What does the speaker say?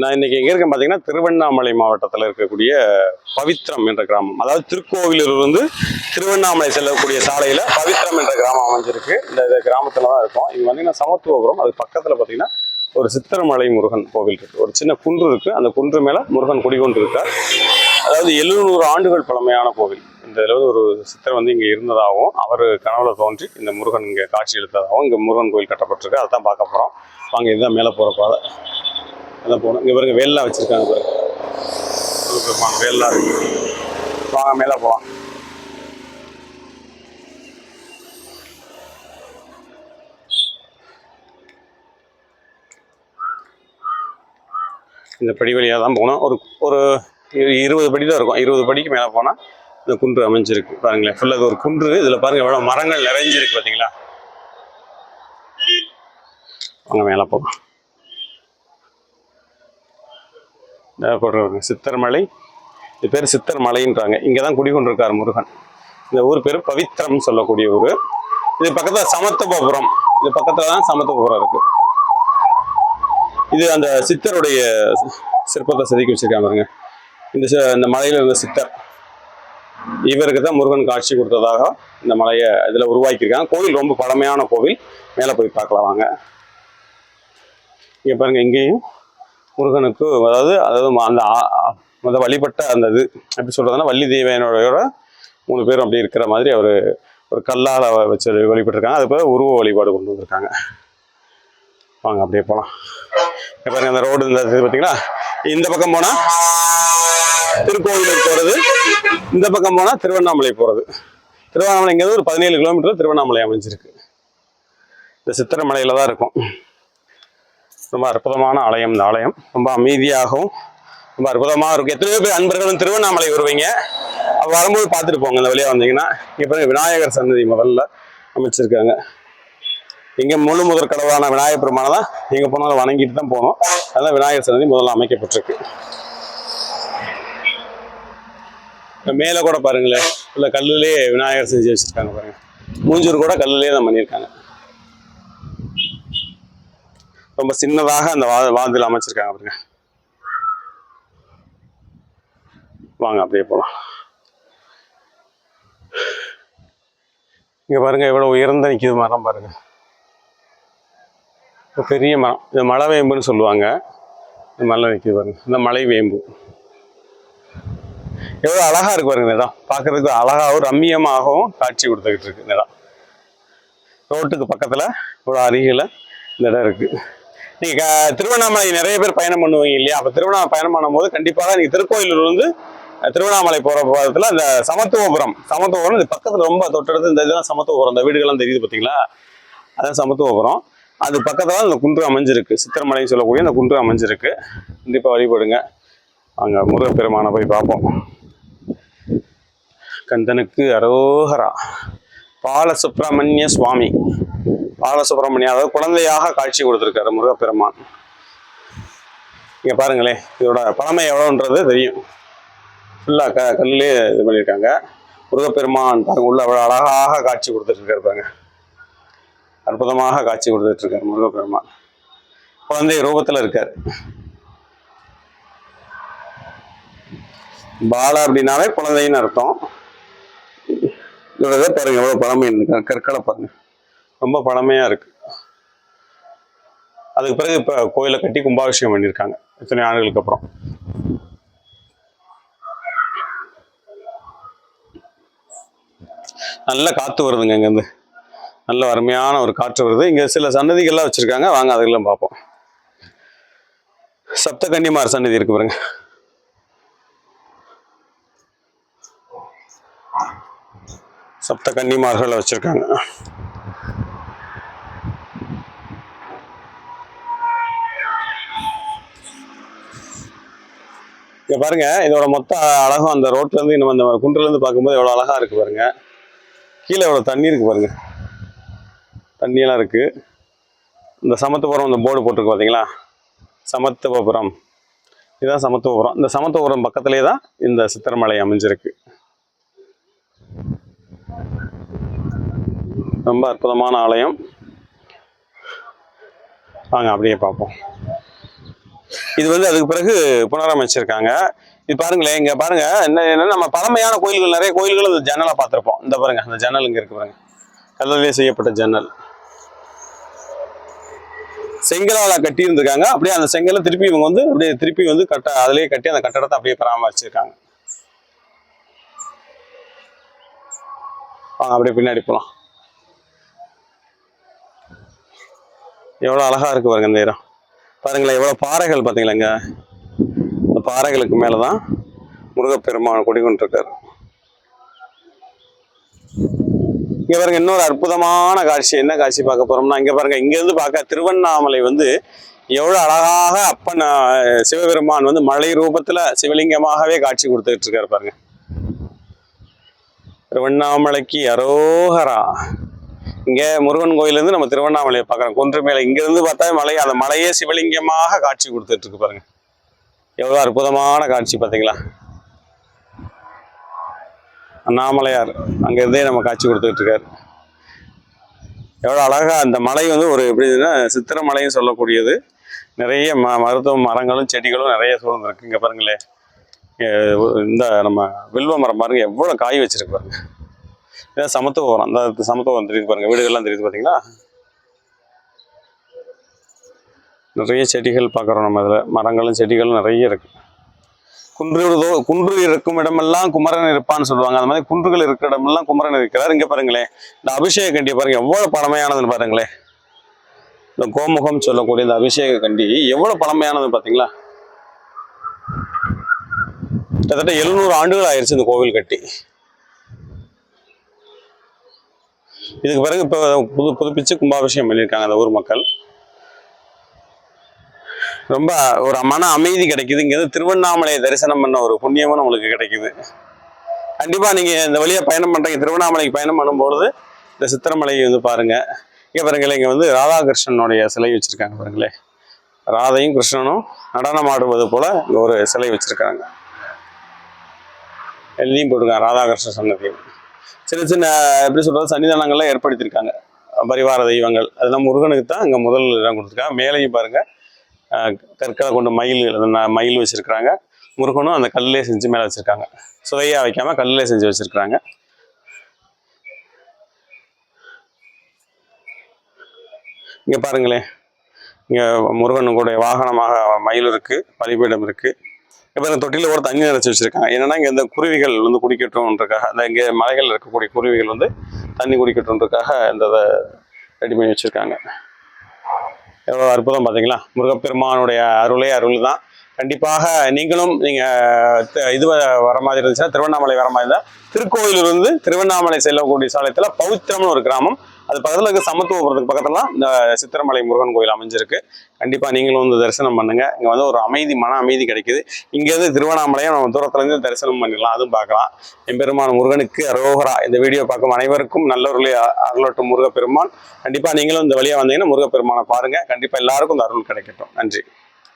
நான் இன்னைக்கு எங்கே இருக்கேன் பார்த்தீங்கன்னா திருவண்ணாமலை மாவட்டத்தில் இருக்கக்கூடிய பவித்ரம் என்ற கிராமம். அதாவது திருக்கோவிலூர்லேருந்து திருவண்ணாமலை செல்லக்கூடிய சாலையில் பவித்ரம் என்ற கிராமம் அமைஞ்சிருக்கு. இந்த இந்த கிராமத்தில் தான் இருக்கும். இங்கே பார்த்தீங்கன்னா சமத்துவபுரம் அது பக்கத்தில் பார்த்தீங்கன்னா ஒரு சித்திரமலை முருகன் கோவில் இருக்கு. ஒரு சின்ன குன்று இருக்கு. அந்த குன்று மேலே முருகன் குடிகொண்டு இருக்கார் அதாவது எழுநூறு ஆண்டுகள் பழமையான கோவில். இந்த ஒரு சித்தர் வந்து இங்கே இருந்ததாகவும் அவர் கனவுல தோன்றி இந்த முருகன் இங்கே காட்சி எடுத்ததாகவும் இங்கே முருகன் கோயில் கட்டப்பட்டிருக்கு. அதை தான் பார்க்க போகிறோம் வாங்க இதுதான் மேலே போகிற பாதை. அதான் போகணும். இங்கே பாருங்க வேல்லாம் வச்சுருக்காங்க பாருங்க. வேல்லாம் இருக்கு. வாங்க மேலே போகலாம் இந்த படி வழியாக தான் போகணும். ஒரு ஒரு இரு- இருபது படி தான் இருக்கும். இருபது படிக்கு மேலே போனால் இந்த குன்று அமைஞ்சிருக்கு. பாருங்களேன் ஃபுல்லாக ஒரு குன்று. இதில் பாருங்க எவ்வளோ மரங்கள் நிறைஞ்சிருக்கு பார்த்தீங்களா வாங்க மேலே போகலாம் போடுறவங்க சித்தர்மலை. இது பேர் சித்தர் மலைன்றாங்க இங்கே தான் குடிகொண்டிருக்கார் முருகன். இந்த ஊர் பேர் பவித்ரம் சொல்லக்கூடிய ஊர். இது பக்கத்தில் சமத்தபபுரம் இது பக்கத்தில் தான் சமத்துவபுரம் இருக்கு. இது அந்த சித்தருடைய சிற்பத்தை செதுக்கி வச்சிருக்காங்க பாருங்க. இந்த இந்த மலையில இருந்த சித்தர். இவருக்கு தான் முருகன் காட்சி கொடுத்ததாக இந்த மலையை இதில் உருவாக்கியிருக்காங்க. கோவில் ரொம்ப பழமையான கோவில். மேலே போய் பார்க்கலாம் வாங்க. இங்கே பாருங்க இங்கேயும் முருகனுக்கு அதாவது அதாவது அந்த அந்த வழிபட்ட அந்த இது எப்படி சொல்கிறதுன்னா வள்ளி தேவையனோட மூணு பேரும் அப்படி இருக்கிற மாதிரி அவர் ஒரு கல்லால் வச்சு வழிபட்டிருக்காங்க. அது பேர் உருவ வழிபாடு கொண்டு வந்திருக்காங்க. வாங்க அப்படியே போகலாம் இப்போ பாருங்க அந்த ரோடு இந்த இது பார்த்தீங்களா இந்த பக்கம் போனால் திருக்கோவிலூர் போகிறது இந்த பக்கம் போனால் திருவண்ணாமலை போகிறது திருவண்ணாமலைங்கிறது ஒரு பதினேழு கிலோமீட்டர் திருவண்ணாமலை அமைஞ்சிருக்கு. இந்த சித்திரமலையில் தான் இருக்கும். ரொம்ப அற்புதமான ஆலயம் இந்த ஆலயம். ரொம்ப அமைதியாகவும் ரொம்ப அற்புதமாக இருக்கும். எத்தனையோ பேர் அன்பர்களும் திருவண்ணாமலை வருவீங்க. வரும்போது பார்த்துட்டு போங்க. இந்த வழியாக வந்தீங்கன்னா இங்கே பாருங்க விநாயகர் சன்னதி முதல்ல அமைச்சிருக்காங்க. இங்கே முழு முதற் கடவுளான விநாயகர் பெருமானை தான் எங்கே போனாலும் வணங்கிட்டு தான் போகணும் அதெல்லாம் விநாயகர் சன்னதி முதல்ல அமைக்கப்பட்டிருக்கு. மேலே கூட பாருங்களேன் இல்லை கல்லுலேயே விநாயகர் செஞ்சு வச்சுருக்காங்க பாருங்கள் மூஞ்சூர் கூட கல்லுலேயே தான் பண்ணியிருக்காங்க. ரொம்ப சின்னதாக அந்த வா வாதில் அமைச்சிருக்காங்க பாருங்க. வாங்க அப்படியே போகலாம் இங்க பாருங்க எவ்வளவு உயர்ந்த நிற்கிது மரம் பாருங்க. பெரிய மரம். இது மலை வேம்புன்னு சொல்லுவாங்க. இந்த மலை நிற்கிது பாருங்க. இந்த மலை வேம்பு. எவ்வளவு அழகா இருக்கு பாருங்க இந்த இடம். பார்க்கறதுக்கு அழகாகவும் ரம்மியமாகவும் காட்சி கொடுத்துக்கிட்டு இருக்கு இந்த இடம். ரோட்டுக்கு பக்கத்துல ஒரு அருகில் இந்த இடம் இருக்கு. நீங்க திருவண்ணாமலை நிறைய பேர் பயணம் பண்ணுவீங்க இல்லையா? அப்ப திருவண்ணாமலை பயணம் பண்ணும்போது கண்டிப்பாக நீங்க திருக்கோயிலூர் வந்து திருவண்ணாமலை போற பாதத்துல இந்த சமத்துவபுரம் சமத்துவபுரம் இது பக்கத்துல ரொம்ப தொட்டடுத்து இந்த இதெல்லாம் சமத்துவபுரம் இந்த வீடுகள்லாம் தெரியுது பாத்தீங்களா? அதான் சமத்துவபுரம். அது பக்கத்துல இந்த குன்று அமைஞ்சிருக்கு. சித்திரமலைன்னு சொல்லக்கூடிய அந்த குன்று அமைஞ்சிருக்கு. கண்டிப்பா வழிபடுங்க. அங்க முருகப்பெருமானை போய் பார்ப்போம். கந்தனுக்கு அரோகரா. பாலசுப்பிரமணிய சுவாமி. பாலசுப்ரமணியம் அதாவது குழந்தையாக காட்சி கொடுத்துருக்காரு முருகப்பெருமான். இங்கே பாருங்களேன் இதோட பழமை எவ்வளோன்றது தெரியும். ஃபுல்லாக க கல்லுலேயே இது பண்ணியிருக்காங்க. முருகப்பெருமான் பாருங்க உள்ள அவ்வளோ அழகாக காட்சி கொடுத்துட்ருக்காரு பாருங்க. அற்புதமாக காட்சி கொடுத்துட்ருக்காரு முருகப்பெருமான். குழந்தை ரூபத்தில் இருக்கார். பாலா அப்படின்னாவே குழந்தைன்னு அர்த்தம். இதோட இதை பாருங்க எவ்வளோ பழமை இருக்கு கற்களை பாருங்க. ரொம்ப பழமையா இருக்கு. அதுக்கு பிறகு இப்போ கோயிலை கட்டி கும்பாபிஷேகம் பண்ணியிருக்காங்க. இத்தனை ஆண்டுகளுக்கு அப்புறம். நல்ல காற்று வருதுங்க இங்கேருந்து. நல்ல அருமையான ஒரு காற்று வருது. இங்கே சில சன்னதிகள்லாம் வச்சுருக்காங்க. வாங்க அதெல்லாம் பார்ப்போம். சப்த கன்னிமார் சன்னதி இருக்கு பாருங்க. சப்த கன்னிமார்களை வச்சுருக்காங்க. இங்க பாருங்க இதோட மொத்த அழகும் அந்த ரோட்ல இருந்து நம்ம அந்த குன்றுல இருந்து பார்க்கும்போது எவ்வளவு அழகா இருக்கு பாருங்க. கீழே எவ்வளவு தண்ணி இருக்கு பாருங்க. தண்ணியெல்லாம் இருக்கு. இந்த சமத்துவபுரம் இந்த போர்டு போட்டிருக்கு பாத்தீங்களா? சமத்துவபுரம். இதுதான் சமத்துவபுரம். இந்த சமத்துவபுரம் பக்கத்திலே தான் இந்த சித்திரமலை அமைஞ்சிருக்கு. ரொம்ப அற்புதமான ஆலயம். வாங்க அப்படியே பார்ப்போம். இது வந்து அதுக்கு பிறகு புனரமைச்சிருக்காங்க. இது பாருங்களேன் இங்க பாருங்க என்ன என்ன நம்ம பழமையான கோயில்கள் நிறைய கோயில்கள் அந்த ஜன்னலை பார்த்துருப்போம். இந்த பாருங்க அந்த ஜன்னல் இங்க இருக்கு பாருங்க. கல்லிலே செய்யப்பட்ட ஜன்னல். செங்கலால கட்டி இருந்திருக்காங்க அப்படியே அந்த செங்கலை திருப்பி இவங்க வந்து அப்படியே திருப்பி வந்து கட்ட அதிலேயே கட்டி அந்த கட்டடத்தை அப்படியே பராமரிச்சிருக்காங்க. வாங்க அப்படியே பின்னாடி போலாம். எவ்வளோ அழகா இருக்கு பாருங்க இந்த இடம். பாருங்களேன் எவ்வளோ பாறைகள் பார்த்தீங்களாங்க? இந்த பாறைகளுக்கு மேலே தான் முருகப்பெருமான் குடிகொண்டிருக்கார். இங்கே பாருங்க இன்னொரு அற்புதமான காட்சி. என்ன காட்சி பார்க்க போகிறோம்னா இங்கே பாருங்க இங்கேருந்து பார்க்க திருவண்ணாமலை வந்து எவ்வளோ அழகாக அப்பன் சிவபெருமான் வந்து மலை ரூபத்தில் சிவலிங்கமாகவே காட்சி கொடுத்துட்டு இருக்காரு பாருங்க. திருவண்ணாமலைக்கு அரோகரா. இங்கே முருகன் கோயிலேருந்து நம்ம திருவண்ணாமலையை பார்க்குறோம். குன்று மேலே இங்கேருந்து பார்த்தா மலை அந்த மலையே சிவலிங்கமாக காட்சி கொடுத்துட்டு இருக்கு பாருங்க. அற்புதமான காட்சி பார்த்தீங்களா? அண்ணாமலையார் அங்கேருந்தே நம்ம காட்சி கொடுத்துட்டு இருக்காரு. அழகாக அந்த மலை வந்து ஒரு எப்படின்னா சித்திர மலைன்னு சொல்லக்கூடியது. நிறைய ம மருத்துவ மரங்களும் செடிகளும் நிறைய சூழ்ந்திருக்கு. இங்கே பாருங்களேன். இந்த நம்ம வில்வ மரம் பாருங்க எவ்வளோ காய் வச்சிருக்கு பாருங்கள் இதான் சமத்துவம் அந்த சமத்துவம் தெரியுது பாருங்க. வீடுகள்லாம் தெரியுது பார்த்தீங்களா நிறைய செடிகள் பார்க்குறோம் நம்ம இதில். மரங்களும் செடிகளும் நிறைய இருக்கு. குன்றுதோ குன்று இருக்கும் இடமெல்லாம் குமரன் இருப்பான்னு சொல்லுவாங்க. அந்த மாதிரி குன்றுகள் இருக்கிற இடமெல்லாம் குமரன் இருக்கிறார். இங்கே பாருங்களேன். இந்த அபிஷேக கண்டி பாருங்கள் எவ்வளோ பழமையானதுன்னு பாருங்களேன். இந்த கோமுகம் சொல்லக்கூடிய இந்த அபிஷேக கண்டி எவ்வளோ பழமையானது பார்த்தீங்களா கிட்டத்தட்ட எழுநூறு ஆண்டுகள் ஆயிடுச்சு இந்த கோவில் கட்டி. இதுக்கு பிறகு இப்போ புது புதுப்பிச்சு கும்பாபிஷேகம் பண்ணியிருக்காங்க அந்த ஊர் மக்கள். ரொம்ப ஒரு மன அமைதி கிடைக்குது. இங்கே திருவண்ணாமலையை தரிசனம் பண்ண ஒரு புண்ணியமும் நம்மளுக்கு கிடைக்குது. கண்டிப்பாக நீங்கள் இந்த வழியாக பயணம் பண்ணுறீங்க திருவண்ணாமலைக்கு பயணம் பண்ணும்பொழுது இந்த சித்திரமலையை வந்து பாருங்கள் இங்கே பாருங்களேன் இங்கே வந்து ராதாகிருஷ்ணனுடைய சிலை வச்சுருக்காங்க பாருங்களேன் ராதையும் கிருஷ்ணனும் நடனம் ஆடுவது போல் இங்கே ஒரு சிலை வச்சுருக்காங்க. எழுதியும் போட்டிருக்காங்க ராதாகிருஷ்ண சன்னதியும். சின்ன சின்ன எப்படி சொல்கிறது சன்னிதானங்கள்லாம் ஏற்படுத்தியிருக்காங்க. பரிவார தெய்வங்கள். அதெல்லாம் முருகனுக்கு தான் அங்கே முதல் இடம் கொடுத்துருக்காங்க. மேலேயும் பாருங்கள் கற்களை கொண்டு மயில் மயில் வச்சுருக்குறாங்க. முருகனும் அந்த கல்லே செஞ்சு மேலே வச்சுருக்காங்க. சுவையாக வைக்காமல் கல்லே செஞ்சு வச்சிருக்கிறாங்க. இங்கே பாருங்களேன். இங்கே முருகனுடைய வாகனமாக மயில் இருக்குது பலிபீடம் இருக்குது இப்போ இந்த தொட்டில ஒரு தண்ணி நிறைச்சி வச்சிருக்காங்க. என்னென்னா இங்கே இந்த குருவிகள் வந்து குடிக்கட்டும்ன்றக்காக அந்த இங்கே மலைகளில் இருக்கக்கூடிய குருவிகள் வந்து தண்ணி குடிக்கட்டும்ன்றக்காக இந்த இதை ரெடி பண்ணி வச்சிருக்காங்க. எவ்வளோ அற்புதம் பார்த்தீங்களா முருகப்பெருமானுடைய அருளே அருள் தான் கண்டிப்பாக நீங்களும் நீங்கள் இது வ- வர மாதிரி இருந்துச்சுன்னா திருவண்ணாமலை வர மாதிரி இருந்தால் திருக்கோயிலிருந்து திருவண்ணாமலை செல்லக்கூடிய சாலையத்தில் பவித்திரம்னு ஒரு கிராமம் அது பக்கத்தில் இருக்க சமத்துவபுரத்துக்கு பக்கத்துல இந்த சித்திரமலை முருகன் கோயில் அமைஞ்சிருக்கு. கண்டிப்பாக நீங்களும் வந்து தரிசனம் பண்ணுங்க. இங்கே வந்து ஒரு அமைதி மன அமைதி கிடைக்குது. இங்கேருந்து திருவண்ணாமலையை நம்ம தூரத்துலேருந்து தரிசனம் பண்ணிடலாம். அதுவும் பார்க்கலாம். எம்பெருமான் முருகனுக்கு அரோகரா இந்த வீடியோ பார்க்கும் அனைவருக்கும் நல்லவர்களே அருளட்டும் முருகப்பெருமான். கண்டிப்பாக நீங்களும் இந்த வழியாக வந்தீங்கன்னா முருகப்பெருமானை பாருங்கள் கண்டிப்பாக எல்லாருக்கும் இந்த அருள் கிடைக்கட்டும். நன்றி.